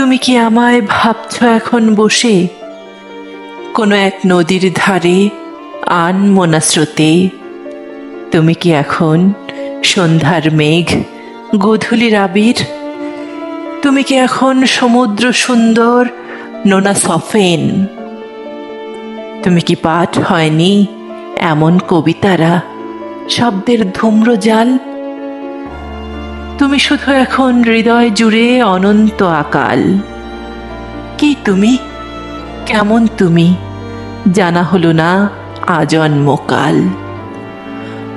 তুমি কি আমায় ভাবছ এখন বসে? কোনো এক নদীর ধারে আন মোনা স্রোতে তুমি কি এখন সন্ধ্যার মেঘ গধূলির আবির তুমি কি এখন সমুদ্র সুন্দর নোনা সফেন তুমি কি পাঠ হয়নি এমন কবিতারা, শব্দের ধূম্র জাল তুমি শুধু এখন হৃদয় জুড়ে অনন্ত আকাল। কি তুমি? কেমন তুমি? জানা হলো না আজন্মকাল।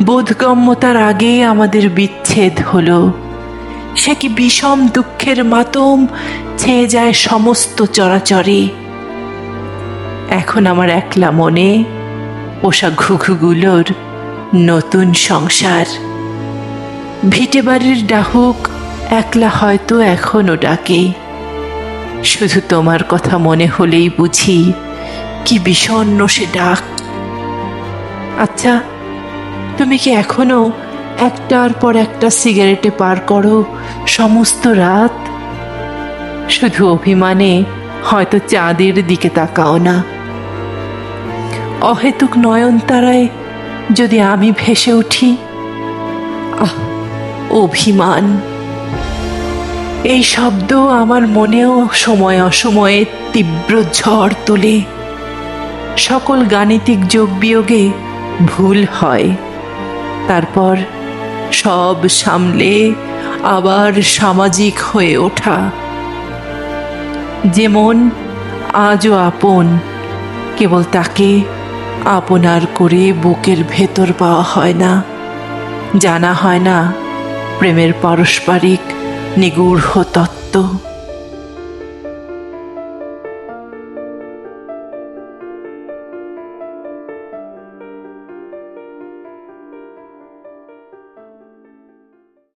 বোধগম্যতার আগে আমাদের বিচ্ছেদ হলো। সে কি বিষম দুঃখের মাতম ছেয়ে যায় সমস্ত চরাচরে? এখন আমার একলা মনে পোষা ঘুঘুগুলোর নতুন সংসার। ভিটে বাড়ির ডাহুক, একলা হয়তো এখনও ডাকে। শুধু তোমার কথা মনে হলেই বুঝি, কি বিষণ্ণ সে ডাক। আচ্ছা তুমি কি এখনও একটার পর একটা সিগারেটে পার করো সমস্ত রাত? শুধু অভিমানে হয়তো চাঁদের দিকে তাকাও না। অহেতুক নয়নতারায় যদি আমি ভেসে উঠি, আহ অভিমান। এই শব্দ আমার মনেও সময় অসময়ে তীব্র ঝড় তোলে। সকল গাণিতিক যোগ বিয়োগে ভুল হয়। তারপর সব সামলে আবার সামাজিক হয়ে ওঠা। যেমন আজও আপন, কেবল তাকে আপনার করে বুকের ভেতর পাওয়া হয় না, জানা হয় না প্রেমের পারস্পরিক নিগূঢ় তত্ত্ব।